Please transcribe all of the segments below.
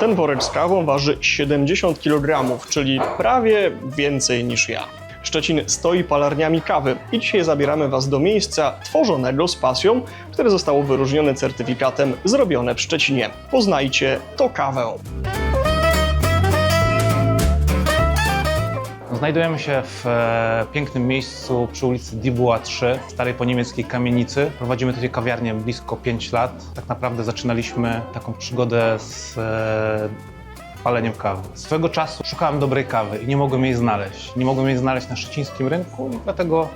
Ten worek z kawą waży 70 kg, czyli prawie więcej niż ja. Szczecin stoi palarniami kawy i dzisiaj zabieramy Was do miejsca tworzonego z pasją, które zostało wyróżnione certyfikatem zrobione w Szczecinie. Poznajcie to kawę. Znajdujemy się w e, pięknym miejscu przy ulicy Dibuła 3, starej po niemieckiej kamienicy. Prowadzimy tutaj kawiarnię blisko 5 lat. Tak naprawdę zaczynaliśmy taką przygodę z e, paleniem kawy. Swego czasu szukałem dobrej kawy i nie mogłem jej znaleźć. Nie mogłem jej znaleźć na szczecińskim rynku i dlatego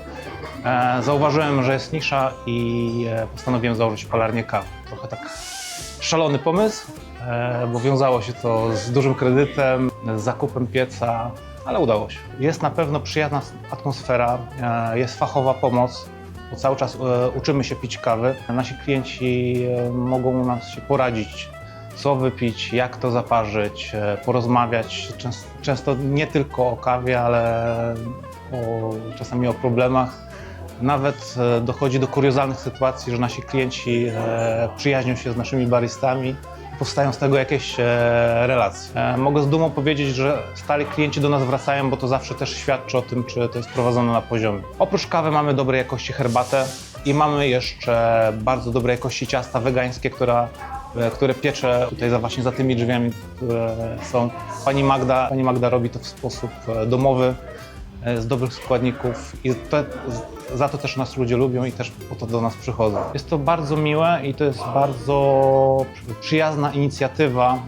e, zauważyłem, że jest nisza i postanowiłem założyć palarnię kawy. Trochę tak szalony pomysł, bo wiązało się to z dużym kredytem, z zakupem pieca, ale udało się. Jest na pewno przyjazna atmosfera, e, jest fachowa pomoc, bo cały czas e, uczymy się pić kawy. Nasi klienci e, mogą nam się poradzić, co wypić, jak to zaparzyć, porozmawiać często, nie tylko o kawie, ale o, czasami o problemach. Nawet dochodzi do kuriozalnych sytuacji, że nasi klienci przyjaźnią się z naszymi baristami. Powstają z tego jakieś e, relacje. E, mogę z dumą powiedzieć, że stali klienci do nas wracają, bo to zawsze też świadczy o tym, czy to jest prowadzone na poziomie. Oprócz kawy mamy dobrej jakości herbatę i mamy jeszcze bardzo dobrej jakości ciasta wegańskie, która, e, które piecze tutaj za, właśnie za tymi drzwiami, które są. Pani Magda, pani Magda robi to w sposób domowy z dobrych składników i to, za to też nas ludzie lubią i też po to do nas przychodzą. Jest to bardzo miłe i to jest bardzo przyjazna inicjatywa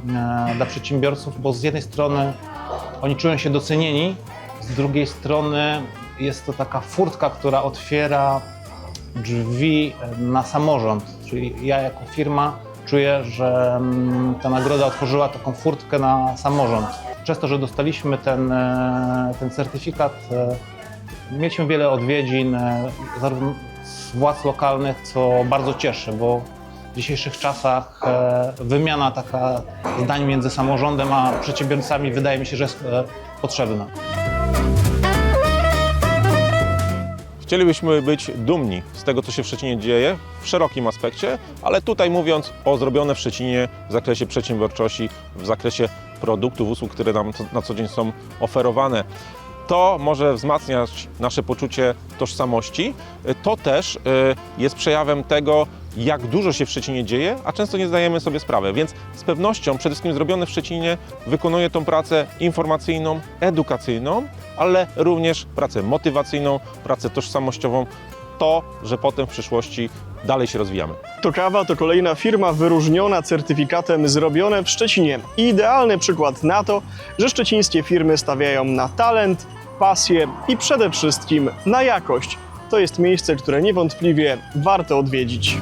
e, dla przedsiębiorców, bo z jednej strony oni czują się docenieni, z drugiej strony jest to taka furtka, która otwiera drzwi na samorząd. Czyli ja jako firma czuję, że mm, ta nagroda otworzyła taką furtkę na samorząd. Przez to, że dostaliśmy ten, e, ten certyfikat, e, mieliśmy wiele odwiedzin, e, zarówno z władz lokalnych, co bardzo cieszy, bo w dzisiejszych czasach wymiana taka zdań między samorządem a przedsiębiorcami wydaje mi się, że jest potrzebna. Chcielibyśmy być dumni z tego, co się w Szczecinie dzieje w szerokim aspekcie, ale tutaj mówiąc o zrobione w Szczecinie w zakresie przedsiębiorczości, w zakresie produktów, usług, które nam na co dzień są oferowane. To może wzmacniać nasze poczucie tożsamości. To też y, jest przejawem tego, jak dużo się w Szczecinie dzieje, a często nie zdajemy sobie sprawy. Więc z pewnością przede wszystkim zrobione w Szczecinie wykonuje tą pracę informacyjną, edukacyjną, ale również pracę motywacyjną, pracę tożsamościową. To, że potem w przyszłości dalej się rozwijamy. To kawa to kolejna firma wyróżniona certyfikatem zrobione w Szczecinie. Idealny przykład na to, że szczecińskie firmy stawiają na talent, pasję i przede wszystkim na jakość. To jest miejsce, które niewątpliwie warto odwiedzić.